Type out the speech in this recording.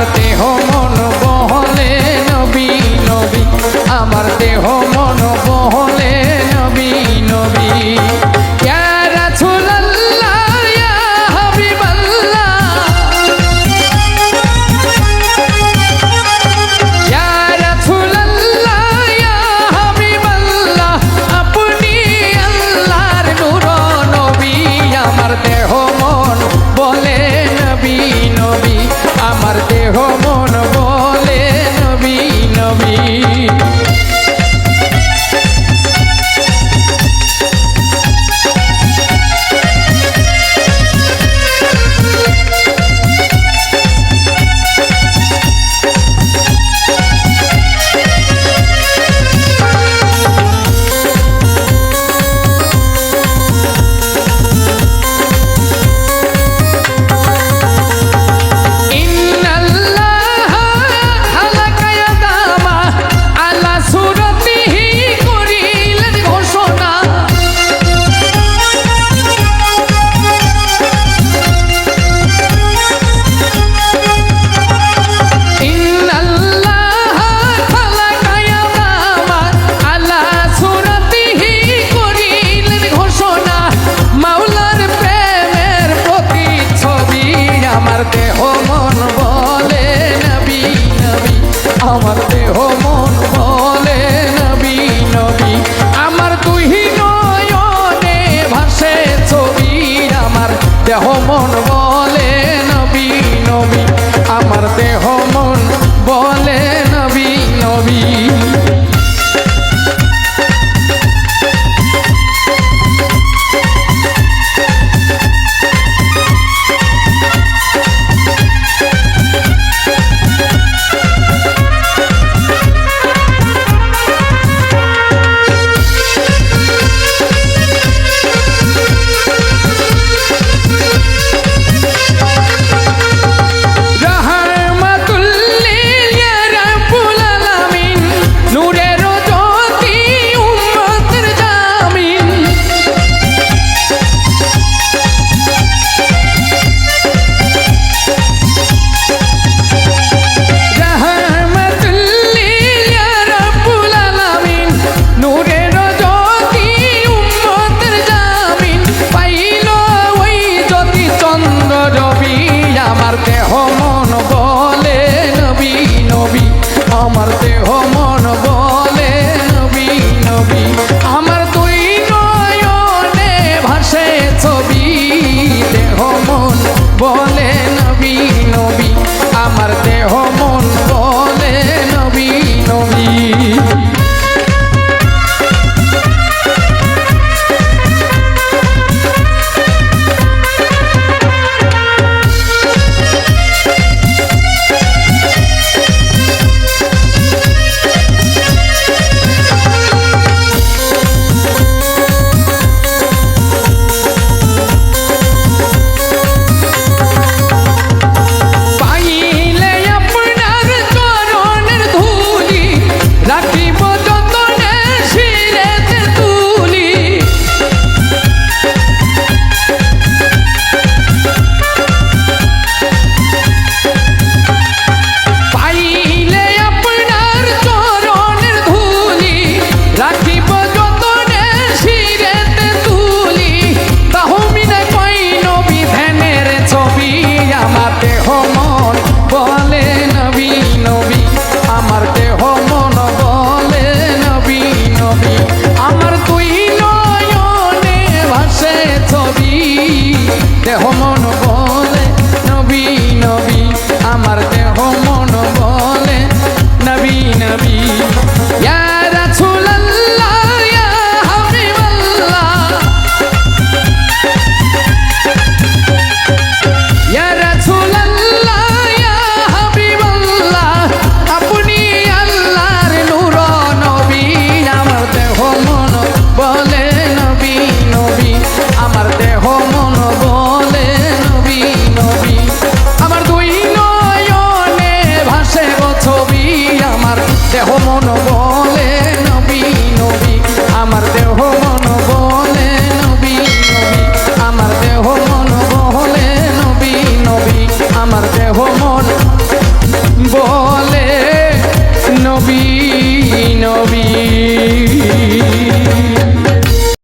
আমার দেহ মন বহলে নবী নবী। আমার দেহ মন 어머. বলে নবী নবী আমার দেহ Yeah.